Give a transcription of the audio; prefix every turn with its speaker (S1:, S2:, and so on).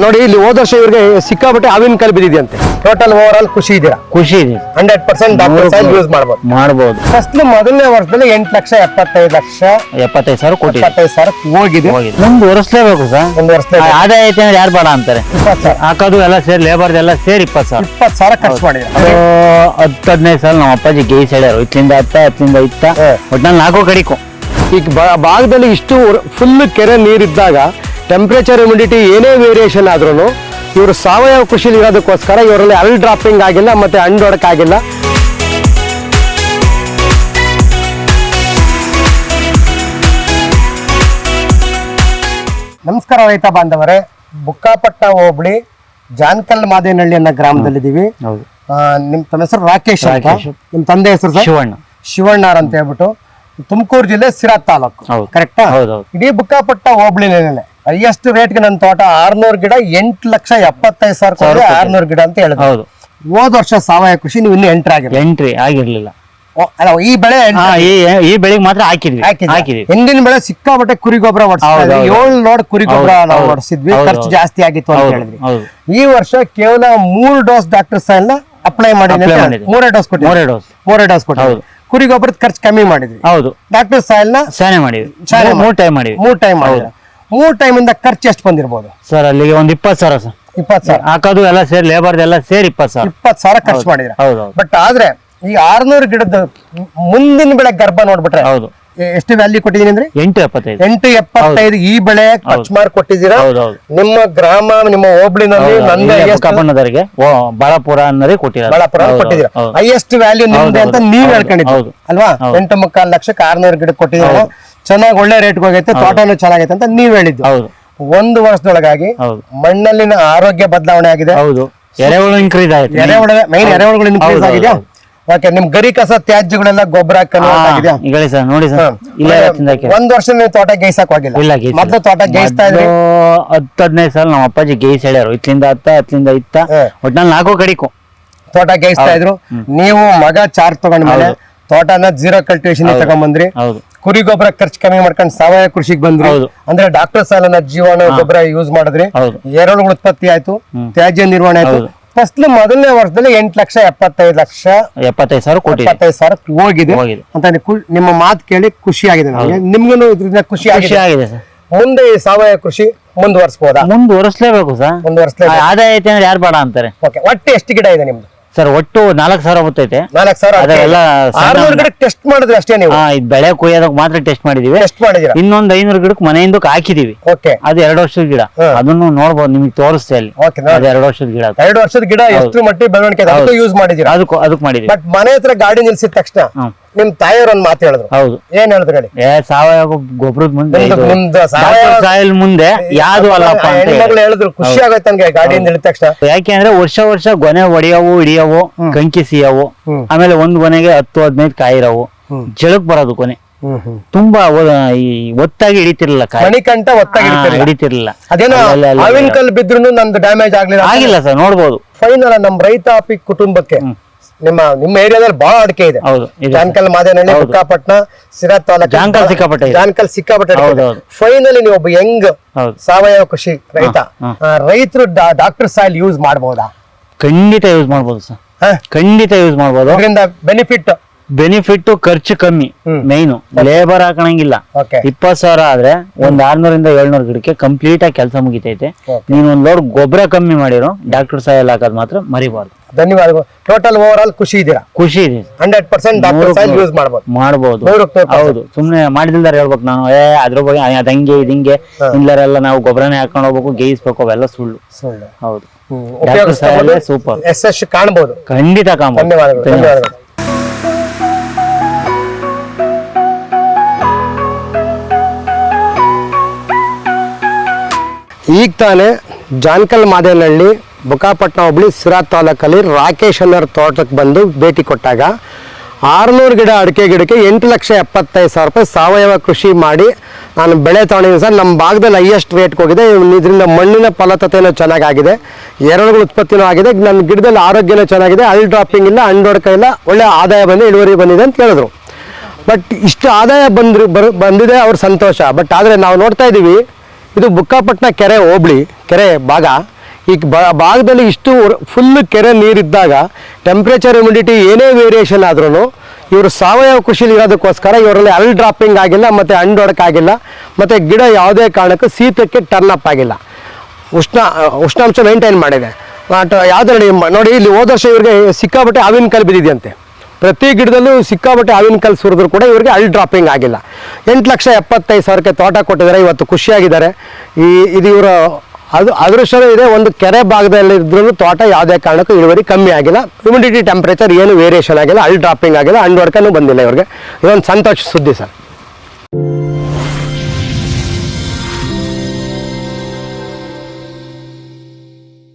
S1: ನೋಡಿ ಇಲ್ಲಿ ಹೋದ ವರ್ಷ ಇವ್ರಿಗೆ ಸಿಕ್ಕಾಪಟ್ಟೆ ಹಾವಿನ ಕಾಲು ಬಿದ್ದಿದೆಯಂತೆ. ಟೋಟಲ್ ಓವರ್ ಆಲ್ ಖುಷಿ ಇದೆಯಾ?
S2: ಖುಷಿ ಇದೆ.
S1: ಹಂಡ್ರೆಡ್ ಪರ್ಸೆಂಟ್ ಡಾಕ್ಟರ್ ಯೂಸ್ ಮಾಡಬಹುದು
S2: ಮಾಡಬಹುದು
S1: ಫಸ್ಟ್ ಮೊದಲನೇ ವರ್ಷದಲ್ಲಿ ಎಂಟು ಲಕ್ಷ ಎಪ್ಪತ್ತೈದು ಲಕ್ಷ
S2: ಎಪ್ಪತ್ತೈದು ಸಾವಿರ ಕೋಟಿ
S1: ಎಪ್ಪತ್ತೈದು ಸಾವಿರ ಹೋಗಿದೆ.
S2: ಒಂದು ವರ್ಷಲೇಬೇಕು ಸರ್.
S1: ಒಂದು ವರ್ಷ
S2: ಆದಾಯ ಐತೆ ಅಂದ್ರೆ ಯಾರು ಬೇಡ ಅಂತಾರೆ?
S1: ಇಪ್ಪತ್ತು ಸಾವಿರ.
S2: ಹಾಕೋದು ಎಲ್ಲ ಸೇರಿ ಲೇಬರ್ ಎಲ್ಲ ಸೇರಿ ಇಪ್ಪತ್ತು ಸಾವಿರ.
S1: ಇಪ್ಪತ್ತು ಸಾವಿರ ಖರ್ಚು ಮಾಡಿದ್ರೆ
S2: ಹತ್ತು ಹದಿನೈದು ಸಾವಿರ ನಮ್ಮ ಅಪ್ಪಾಜಿ ಗೇಸ್ ಹೇಳ್ಯಾರು ಇತ್ತಿಂದ ಹತ್ತ ಹತ್ತಲಿಂದ ಇತ್ತ.
S1: ಹಾ.
S2: ಒಟ್ನಲ್ಲಿ ನಾಲ್ಕು ಕಡಿಕು.
S1: ಈಗ ಭಾಗದಲ್ಲಿ ಇಷ್ಟು ಫುಲ್ ಕೆರೆ ನೀರಿದ್ದಾಗ ಟೆಂಪ್ರೇಚರ್ ಇಮ್ಯುನಿಟಿ ಏನೇ ವೇರಿಯೇಷನ್ ಆದ್ರೂ ಇವರು ಸಾವಯವ ಕೃಷಿಲಿ ಇರೋದಕ್ಕೋಸ್ಕರ ಇವರಲ್ಲಿ ಅಲ್ ಡ್ರಾಪಿಂಗ್ ಆಗಿಲ್ಲ ಮತ್ತೆ ಹಣ್ಣು ನಮಸ್ಕಾರ ರೈತ ಬಾಂಧವರೇ. ಬುಕ್ಕಾಪಟ್ಟ ಹೋಬಳಿ ಜಾನ್ಕಲ್ ಮಾದೇನಹಳ್ಳಿ ಅನ್ನೋ ಗ್ರಾಮದಲ್ಲಿದ್ದೀವಿ.
S2: ಹೌದು
S1: ಆ, ನಿಮ್ ತಮ್ಮ ಹೆಸರು ರಾಕೇಶ್ ಅಂತ?
S2: ರಾಕೇಶ್.
S1: ನಿಮ್ ತಂದೆ ಹೆಸರು
S2: ಶಿವಣ್ಣ.
S1: ಶಿವಣ್ಣಾರ್ ಅಂತ ಹೇಳ್ಬಿಟ್ಟು. ತುಮಕೂರು ಜಿಲ್ಲೆ ಸಿರಾ ತಾಲೂಕು. ಕರೆಕ್ಟಾ. ಇಡೀ ಬುಕ್ಕಾಪಟ್ಟ ಹೋಬಳಿನೇನೆ. ಹೈಯೆಸ್ಟ್ ರೇಟ್ಗೆ ನನ್ನ ತೋಟ? ಆರ್ನೂರು ಗಿಡ ಎಂಟು ಲಕ್ಷ ಎಪ್ಪತ್ತೈದು ಸಾವಿರ ಕೊಟ್ಟರೆ ಆರ್ನೂರು ಗಿಡ ಅಂತ ಹೇಳಿದ್ರು.
S2: ಹೌದು.
S1: ಹೋದ ವರ್ಷ ಸಾವಯವ ಕೃಷಿ ನೀವು ಇನ್ನೂ ಎಂಟ್ರಿ ಆಗಿಲ್ಲ.
S2: ಎಂಟ್ರಿ ಆಗಿರ್ಲಿಲ್ಲ.
S1: ಓ, ಅಲ್ಲ ಈ ಬೆಳೆ
S2: ಹಾ ಈ ಈ ಬೆಳಿಗ್ಗೆ ಮಾತ್ರ ಹಾಕಿದ್ವಿ.
S1: ಹಾಕಿದ್ವಿ
S2: ಹಾಕಿದ್ವಿ.
S1: ಹಿಂದಿನ ಬೆಳೆ ಸಿಕ್ಕಾಪಟ್ಟೆ ಕುರಿ ಗೊಬ್ಬರ
S2: ಹೌದು, ಹೌದು.
S1: ಏಳು ಲೋಡ್ ಕುರಿ ಗೊಬ್ಬರ
S2: ನಾವು ಹೌದು.
S1: ಹೊಡಿಸಿದ್ವಿ.
S2: ಹೌದು,
S1: ಖರ್ಚು
S2: ಹೌದು.
S1: ಜಾಸ್ತಿ ಆಗಿತ್ತು ಅಂತ
S2: ಹೌದು,
S1: ಹೇಳಿದ್ವಿ.
S2: ಹೌದು.
S1: ಈ ವರ್ಷ ಕೇವಲ ಮೂರ್ ಡೋಸ್ ಡಾಕ್ಟರ್ ಸಹ ಅಪ್ಲೈ ಮಾಡಿ
S2: ಮಾಡಿದ್ವಿ.
S1: ಮೂರೇ ಡೋಸ್ ಕೊಟ್ಟಿದ್ವಿ.
S2: ಮೂರೇ ಡೋಸ್.
S1: ಮೂರೇ ಡೋಸ್ ಕೊಟ್ಟಿದ್ವಿ.
S2: ಹೌದು.
S1: ಕುರಿ ಗೊಬ್ಬರದ ಖರ್ಚು ಕಮ್ಮಿ ಮಾಡಿದ್ವಿ.
S2: ಹೌದು.
S1: ಡಾಕ್ಟರ್ ಸಾಯಿಲ್ನ
S2: ಸೇನೆ ಮಾಡಿದ್ವಿ.
S1: ಮೂರ್-
S2: ಮೂರು ಟೈಮ್ ಮಾಡಿದ್ವಿ.
S1: ಮೂರ್ ಟೈಮ್ ಮಾಡಿದ್ರ ಮೂರ್ ಟೈಮ್ ಇಂದ ಖರ್ಚು ಎಷ್ಟು ಬಂದಿರ್ಬೋದು?
S2: ಸರ್ ಅಲ್ಲಿಗೆ ಒಂದ್ ಇಪ್ಪತ್ತು ಸಾವಿರ ಸರ್.
S1: ಇಪ್ಪತ್ತು ಸಾವಿರ.
S2: ಹಾಕೋದು ಎಲ್ಲ ಸೇರಿ ಲೇಬರ್ ಎಲ್ಲ ಸೇರಿ ಇಪ್ಪತ್ತು ಸಾವಿರ.
S1: ಇಪ್ಪತ್ತು ಸಾವಿರ ಖರ್ಚು ಮಾಡಿದ್ರೆ
S2: ಹೌದು ಹೌದು.
S1: ಬಟ್ ಆದ್ರೆ ಈ ಆರ್ನೂರು ಗಿಡದ ಮುಂದಿನ ಬೆಳೆ ಗರ್ಭ ನೋಡ್ಬಿಟ್ರೆ
S2: ಹೌದು.
S1: ಎಷ್ಟು ವ್ಯಾಲ್ಯೂ ಕೊಟ್ಟಿದೀನಿ ಅಂದ್ರೆ?
S2: ಎಂಟು ಎಪ್ಪತ್ತೈದು.
S1: ಎಂಟು ಎಪ್ಪತ್ತೈದು ಈ ಬೆಳೆ ಖರ್ಚು ಮಾಡಿ ಕೊಟ್ಟಿದ್ದೀರಾ
S2: ಹೌದು ಹೌದು.
S1: ನಿಮ್ಮ ಗ್ರಾಮ ನಿಮ್ಮ ಹೋಬಳಿನಲ್ಲಿ ನಂದೇ
S2: ಓ ಬಾಳಪುರ ಅನ್ನೋದೇ ಕೊಟ್ಟಿದ್ದಾರೆ
S1: ಬಾಳಾಪುರ
S2: ಹೌದು,
S1: ಕೊಟ್ಟಿದ್ದೀರಾ?
S2: ಹೌದು.
S1: ಹೈಯೆಸ್ಟ್ ವ್ಯಾಲ್ಯೂ ನಿಮ್ದೆ ಅಂತ ನೀವ್ ಹೇಳ್ಕೊಂಡಿದ್ದೀರಿ?
S2: ಹೌದು.
S1: ಅಲ್ವಾ?
S2: ಹೌದು.
S1: ಎಂಟು ಮುಕ್ಕಾಲು ಲಕ್ಷಕ್ಕೆ ಆರ್ನೂರು ಗಿಡ ಕೊಟ್ಟಿದ್ದೀರಾ? ಚೆನ್ನಾಗಿ ಒಳ್ಳೆ ರೇಟ್ ಹೋಗೈತೆ ತೋಟನೂ ಚೆನ್ನಾಗೈತೆ ಅಂತ ನೀವ್ ಹೇಳಿದ್ದು.
S2: ಹೌದು.
S1: ಒಂದು ವರ್ಷದೊಳಗಾಗಿ
S2: ಹೌದು.
S1: ಮಣ್ಣಲ್ಲಿನ ಆರೋಗ್ಯ ಬದಲಾವಣೆ ಆಗಿದೆ.
S2: ಹೌದು. ಎರೆಹುಳು ಇನ್ಕ್ರೀಸ್ ಆಯ್ತು.
S1: ಎರೆಹುಳ ಮೈನ್ ಎರೆಹುಳುಗಳು ಇನ್ಕ್ರೀಸ್
S2: ಹೌದು,
S1: ಆಗಿದೆಯಾ? ಓಕೆ ನಿಮ್ ಗರಿ ಕಸ ತ್ಯಾಜ್ಯಗಳೆಲ್ಲ ಗೊಬ್ಬರ
S2: ಹೇಳಿ ಸರ್ ನೋಡಿ ಸರ್. ಇಲ್ಲೇ
S1: ಒಂದ್ ವರ್ಷ ನೀವು ತೋಟ ಗೈಸಕ್ ಹೋಗಿಲ್ಲ?
S2: ಇಲ್ಲ ಗೇಯ್ಸ್
S1: ಮೊದ್ಲು ತೋಟ ಗೈಸ್ತಾ ಇದ್ರು?
S2: ಹತ್ತು ಹದಿನೈದು ಸಲ ನಮ್ಮ ಅಪ್ಪಾಜಿ ಗೇಯ್ಸ್ ಹೇಳ್ಯಾರು ಇತ್ತಿಂದ ಹತ್ತ ಅತ್ಲಿಂದ ಇತ್ತ.
S1: ಒಟ್ಟಿನ
S2: ಒಟ್ನಲ್ಲಿ ನಾಲ್ಕು ಕಡಿಕು.
S1: ತೋಟ ಗೈಸ್ತಾ ಇದ್ರು? ನೀವು ಮಗ ಚಾರ್ಜ್ ತಗೊಂಡ್ಮೇಲೆ ತೋಟನ ಜೀರೋ ಕಲ್ಟಿವೇಶನ್ ತಗೊಂಡ್ಬಂದ್ರಿ
S2: ಹೌದು.
S1: ಕುರಿ ಗೊಬ್ಬರ ಖರ್ಚು ಕಮ್ಮಿ ಮಾಡ್ಕೊಂಡು ಸಾವಯವ ಕೃಷಿಗೆ ಬಂದ್ರಿ. ಅಂದ್ರೆ ಡಾಕ್ಟರ್ ಸಾಲನ ಜೀವಾಣು ಗೊಬ್ಬರ ಯೂಸ್ ಮಾಡಿದ್ರೆ. ಎರೆಹುಳುಗಳ ಉತ್ಪತ್ತಿ ಆಯ್ತು ತ್ಯಾಜ್ಯ ನಿರ್ವಹಣೆ ಆಯ್ತು. ಫಸ್ಟ್ ಮೊದಲನೇ ವರ್ಷದಲ್ಲಿ ಎಂಟ್ ಲಕ್ಷ ಎಪ್ಪತ್ತೈದು ಲಕ್ಷ
S2: ಎಪ್ಪತ್ತೈದು ಸಾವಿರ ಕೋಟಿ
S1: ಎಪ್ಪತ್ತೈದು ಸಾವಿರ ಹೋಗಿದೆ. ಅಂತ ನಿಮ್ಮ ಮಾತು ಕೇಳಿ ಖುಷಿ ಆಗಿದೆ ನಿಮ್ಗೂ ಇದ್ರಿಂದ ಖುಷಿ ಆಗಿದೆ? ಮುಂದೆ ಈ ಸಾವಯವ ಕೃಷಿ ಮುಂದುವರಿಸಬಹುದಾ
S2: ಮುಂದುವರಿಸಲೇಬೇಕು ಸರ್.
S1: ಮುಂದುವರಿಸಲೇಬೇಕು.
S2: ಆದಾಯ ಐತೆ ಅಂದ್ರೆ ಯಾರು ಬೇಡ ಅಂತಾರೆ.
S1: ಓಕೆ ಒಟ್ಟು ಎಷ್ಟು ಗಿಡ ಇದೆ ನಿಮ್ದು?
S2: ಸರ್ ಒಟ್ಟು ನಾಲ್ಕು ಸಾವಿರ ಮುತ್ತೈತೆ
S1: ನಾಲ್ಕು ಸಾವಿರ
S2: ಅದೆಲ್ಲ
S1: ಆರ್ನೂರು ಟೆಸ್ಟ್ ಮಾಡಿದ್ರೆ ಅಷ್ಟೇ ನೀವು?
S2: ಹಾ ಇದು ಬೆಳೆ ಕೊಯ್ಯೋದಕ್ಕೆ ಮಾತ್ರ ಟೆಸ್ಟ್ ಮಾಡಿದೀವಿ.
S1: ಟೆಸ್ಟ್ ಮಾಡಿದೀರಾ?
S2: ಇನ್ನೊಂದು ಐನೂರು ಗಿಡಕ್ಕೆ ಮನೆಯಿಂದ ಹಾಕಿದೀವಿ.
S1: ಓಕೆ
S2: ಅದು ಎರಡು ವರ್ಷದ ಗಿಡ. ಅದನ್ನು ನೋಡ್ಬೋದು ನಿಮ್ಗೆ ತೋರಿಸ್ತೆ ಅಲ್ಲಿ.
S1: ಓಕೆ
S2: ಅದು ಎರಡು ವರ್ಷದ ಗಿಡ.
S1: ಎರಡು ವರ್ಷದ ಗಿಡ ಎಷ್ಟು ಮಟ್ಟಿಗೆ ಬೆಳವಣಿಗೆ ಅದಕ್ಕೂ ಯೂಸ್ ಮಾಡಿದೀವಿ
S2: ಅದಕ್ಕೂ ಅದಕ್ಕೆ ಮಾಡಿದೀವಿ.
S1: ಬಟ್ ಮನೆ ಹತ್ರ ಗಾಡಿ ನಿಲ್ಸಿದ ತಕ್ಷಣ
S2: ಹ್ಮ್
S1: ನಿಮ್ ತಾಯಿಯವ್ರ ಒಂದ್ ಮಾತು ಹೇಳಿದ್ರು.
S2: ಹೌದು.
S1: ಏನ್ ಹೇಳಿದ್ರು ಹೇಳಿ?
S2: ಏ ಸಾವಯವ ಗೊಬ್ಬರದ ಮುಂದೆ
S1: ನಿಮ್ದು- ನಿಮ್ದು ಸಾವಯವ
S2: ಸಾಯಿಲ್ ಮುಂದೆ ಯಾವ್ದು ಅಲ್ಲಪ್ಪ ಅಂತ ಹೇಳಿ.
S1: ಹೆಣ್ಮಕ್ಳು ಹೇಳಿದ್ರು ಖುಷಿ ಆಗತ್ತೆ ನನ್ಗೆ ಗಾಡಿಯಿಂದ ಇಳಿದ ತಕ್ಷಣ.
S2: ಯಾಕೆ ಅಂದ್ರೆ ವರ್ಷ ವರ್ಷ ಗೊನೆ ಒಡೆಯವು ಹಿಡಿಯವು ಕಂಕಿ ಸಿಯವು.
S1: ಹ್ಮ್.
S2: ಆಮೇಲೆ ಒಂದ್ ಗೊನೆಗೆ ಹತ್ತು ಹದಿನೈದು ಕಾಯಿರವು.
S1: ಹ್ಮ್.
S2: ಜಳಕ್ ಬರೋದು ಕೊನೆ ತುಂಬಾ ಒ- ಈ ಒತ್ತಾಗಿ ಹಿಡಿತಿರ್ಲಿಲ್ಲ ಕಾಯಿ.
S1: ಮಣಿಕಂಠ ಒತ್ತಾಗಿ
S2: ಹಾ,
S1: ಹಿಡಿತೀರಿ
S2: ಹಿಡಿತಿರ್ಲಿಲ್ಲ.
S1: ಅದೇನೋ
S2: ಅಲ್ಲ, ಅಲ್ಲ.
S1: ಕಲ್ಲು ಬಿದ್ರು ನಂದು ಡ್ಯಾಮೇಜ್ ಆಗ್ಲಿಲ್ಲ
S2: ಆಗಿಲ್ಲ ಸರ್ ನೋಡ್ಬೋದು.
S1: ಫೈನಲ್ ನಮ್ ರೈತಾಪಿ ಕುಟುಂಬಕ್ಕೆ. ನಿಮ್ಮ ನಿಮ್ಮ ಏರಿಯಾದಲ್ಲಿ ಬಹಳ ಅಡಿಕೆ ಇದೆ.
S2: ಹೌದು ಇದೆ
S1: ಜಾನ್ಕಲ್ ಮಾದೇನಹಳ್ಳಿ ಸಿಕ್ಕಾಪಟ್ಟಣ ಸಿರಾ ತಾಲೂಕು
S2: ಜಾನ್ಕಲ್ ಸಿಕ್ಕಾಪಟ್ಟೆ ಇದೆ.
S1: ಜಾನ್ಕಲ್ ಸಿಕ್ಕಾಪಟ್ಟೆ
S2: ಹೌದು, ಹೌದು.
S1: ಫೈನಲಿ ನೀವು ಒಬ್ಬ ಯಂಗ್
S2: ಹೌದು.
S1: ಸಾವಯವ ಕೃಷಿ ರೈತ ರೈತರು ಡಾಕ್ಟರ್ ಸಾಯಿಲ್ ಯೂಸ್ ಮಾಡಬಹುದಾ
S2: ಖಂಡಿತ ಯೂಸ್ ಮಾಡ್ಬೋದು ಸರ್. ಖಂಡಿತ ಯೂಸ್ ಮಾಡ್ಬೋದು.
S1: ಅದರಿಂದ ಬೆನಿಫಿಟ್
S2: ಬೆನಿಫಿಟ್ ಖರ್ಚು ಕಮ್ಮಿ
S1: ಹ್ಮ್.
S2: ಮೈನು ಲೇಬರ್ ಹಾಕಣಂಗಿಲ್ಲ. ಇಪ್ಪತ್ ಸಾವಿರ ಆದ್ರೆ ಒಂದ್ ಆರ್ನೂರಿಂದ ಏಳ್ನೂರು ಗಿಡಕ್ಕೆ ಕಂಪ್ಲೀಟ್ ಆಗಿ ಕೆಲಸ ಮುಗಿತೈತೆ.
S1: Okay.
S2: ನೀನ್ ಒಂದ್ ಲೋಡ್ ಗೊಬ್ಬರ ಕಮ್ಮಿ ಮಾಡಿರೋ ಡಾಕ್ಟರ್ ಸಾಯಲ್ ಹಾಕೋದ್ ಮಾತ್ರ ಮರಿಬಾರ್ದು.
S1: ಧನ್ಯವಾದಗಳು. ಟೋಟಲ್ ಓವರ್ ಆಲ್ ಖುಷಿ ಇದ್ದೀರಾ?
S2: ಖುಷಿ ಇದೆ.
S1: Hundred percent doctor soil use ಮಾಡಬಹುದು
S2: ಮಾಡಬಹುದು
S1: ನೂರಕ್ಕೆ ನೂರು
S2: ಹೌದು. ಸುಮ್ನೆ ಮಾಡಿದಿಲ್ದಾರ ಹೇಳ್ಬೇಕು ನಾನು. ಏ ಅದ್ರ ಬಗ್ಗೆ ಅದಂಗೆ ಇದಿಂಗೆ ಇಲ್ಲರೆಲ್ಲ ನಾವು ಗೊಬ್ಬರನೇ ಹಾಕೊಂಡು ಹೋಗ್ಬೇಕು ಗೇಯಿಸ್ಬೇಕು ಅವೆಲ್ಲ ಸುಳ್ಳು.
S1: ಸುಳ್ಳು.
S2: ಹೌದು. ಡಾಕ್ಟರ್ ಎಸ್
S1: ಉಪಯೋಗಿಸ್ಬೋದು
S2: ಸೂಪರ್
S1: ಯಶಸ್ಸು ಕಾಣಬಹುದು
S2: ಖಂಡಿತ ಕಾಣಬಹುದು
S1: ಧನ್ಯವಾದಗಳು ಧನ್ಯವಾದಗಳು. ಈಗ ತಾನೇ ಜಾನ್ಕಲ್ ಮಾದೇನಹಳ್ಳಿ ಬುಕಾಪಟ್ಟಣ ಹೋಬಳಿ ಸಿರಾ ತಾಲೂಕಲ್ಲಿ ರಾಕೇಶ್ ಅನ್ನೋರ್ ತೋಟಕ್ಕೆ ಬಂದು ಭೇಟಿ ಕೊಟ್ಟಾಗ ಆರುನೂರು ಗಿಡ ಅಡಿಕೆ ಗಿಡಕ್ಕೆ ಎಂಟು ಲಕ್ಷ ಎಪ್ಪತ್ತೈದು ಸಾವಿರ ರೂಪಾಯಿ ಸಾವಯವ ಕೃಷಿ ಮಾಡಿ ನಾನು ಬೆಳೆ ತಗೊಂಡಿದ್ದೀನಿ ಸರ್. ನಮ್ಮ ಭಾಗದಲ್ಲಿ ಹೈಯೆಸ್ಟ್ ರೇಟ್ಗೆ ಹೋಗಿದೆ. ಇದರಿಂದ ಮಣ್ಣಿನ ಫಲತತೆಯೂ ಚೆನ್ನಾಗಾಗಿದೆ. ಎರಡುಗಳ ಉತ್ಪತ್ತಿನೂ ಆಗಿದೆ. ನನ್ನ ಗಿಡದಲ್ಲಿ ಆರೋಗ್ಯನೂ ಚೆನ್ನಾಗಿದೆ. ಅಳ್ ಡ್ರಾಪಿಂಗ್ ಇಲ್ಲ ಹಣ್ಣೊಡಕ ಇಲ್ಲ. ಒಳ್ಳೆ ಆದಾಯ ಬಂದು ಇಳುವರಿ ಬಂದಿದೆ ಅಂತ ಹೇಳಿದ್ರು. ಬಟ್ ಇಷ್ಟು ಆದಾಯ ಬಂದ್ರು, ಬರ್, ಬಂದಿದೆ ಅವ್ರ ಸಂತೋಷ. ಬಟ್ ಆದರೆ ನಾವು ನೋಡ್ತಾ ಇದ್ದೀವಿ ಇದು ಬುಕ್ಕಾಪಟ್ಟಣ ಕೆರೆ ಹೋಬಳಿ, ಕೆರೆ ಭಾಗ. ಈ ಭಾಗದಲ್ಲಿ ಇಷ್ಟು ಫುಲ್ ಕೆರೆ ನೀರಿದ್ದಾಗ ಟೆಂಪ್ರೇಚರ್ ಹ್ಯುಮಿಡಿಟಿ ಏನೇ ವೇರಿಯೇಷನ್ ಆದ್ರೂ ಇವರು ಸಾವಯವ ಕೃಷಿಲಿ ಇರೋದಕ್ಕೋಸ್ಕರ ಇವರಲ್ಲಿ ಅಲ್ ಡ್ರಾಪಿಂಗ್ ಆಗಿಲ್ಲ, ಮತ್ತು ಆಗಿಲ್ಲ ಮತ್ತು ಗಿಡ ಯಾವುದೇ ಕಾರಣಕ್ಕೂ ಶೀತಕ್ಕೆ ಟರ್ನ್ ಅಪ್ ಆಗಿಲ್ಲ. ಉಷ್ಣ, ಉಷ್ಣಾಂಶ ಮೇಂಟೈನ್ ಮಾಡಿದೆ. ಬಟ್ ಯಾವುದೇ ನೋಡಿ ಇಲ್ಲಿ ಹೋದ ವರ್ಷ ಇವ್ರಿಗೆ ಸಿಕ್ಕಾಪಟ್ಟೆ ಹಾವಿನ ಕಲ್ಲು ಬಿದ್ದಿದೆಯಂತೆ. ಪ್ರತಿ ಗಿಡದಲ್ಲೂ ಸಿಕ್ಕಾಬಟ್ಟೆ ಹಾವಿನ ಕಲ್ ಸುರಿದ್ರು ಕೂಡ ಇವರಿಗೆ ಅಲ್ ಡ್ರಾಪಿಂಗ್ ಆಗಿಲ್ಲ. ಎಂಟು ಲಕ್ಷ ಎಪ್ಪತ್ತೈದು ಸಾವಿರಕ್ಕೆ ತೋಟ ಕೊಟ್ಟಿದ್ದಾರೆ, ಇವತ್ತು ಖುಷಿಯಾಗಿದ್ದಾರೆ. ಈ, ಇದು ಇವರ ಅದು ಅದೃಷ್ಟವೇ ಇದೆ, ಒಂದು ಕೆರೆ ಭಾಗದಲ್ಲಿ ಇದ್ರೂ ತೋಟ ಯಾವುದೇ ಕಾರಣಕ್ಕೂ ಇಳುವರಿ ಕಮ್ಮಿ ಆಗಿಲ್ಲ. ಹ್ಯುಮಿಡಿಟಿ ಟೆಂಪ್ರೇಚರ್ ಏನು ವೇರಿಯೇಷನ್ ಆಗಿಲ್ಲ ಅಲ್ ಡ್ರಾಪಿಂಗ್ ಆಗಿಲ್ಲ ಅಂಡ್ ಬಂದಿಲ್ಲ ಇವ್ರಿಗೆ. ಇದೊಂದು ಸಂತೋಷ ಸುದ್ದಿ ಸರ್.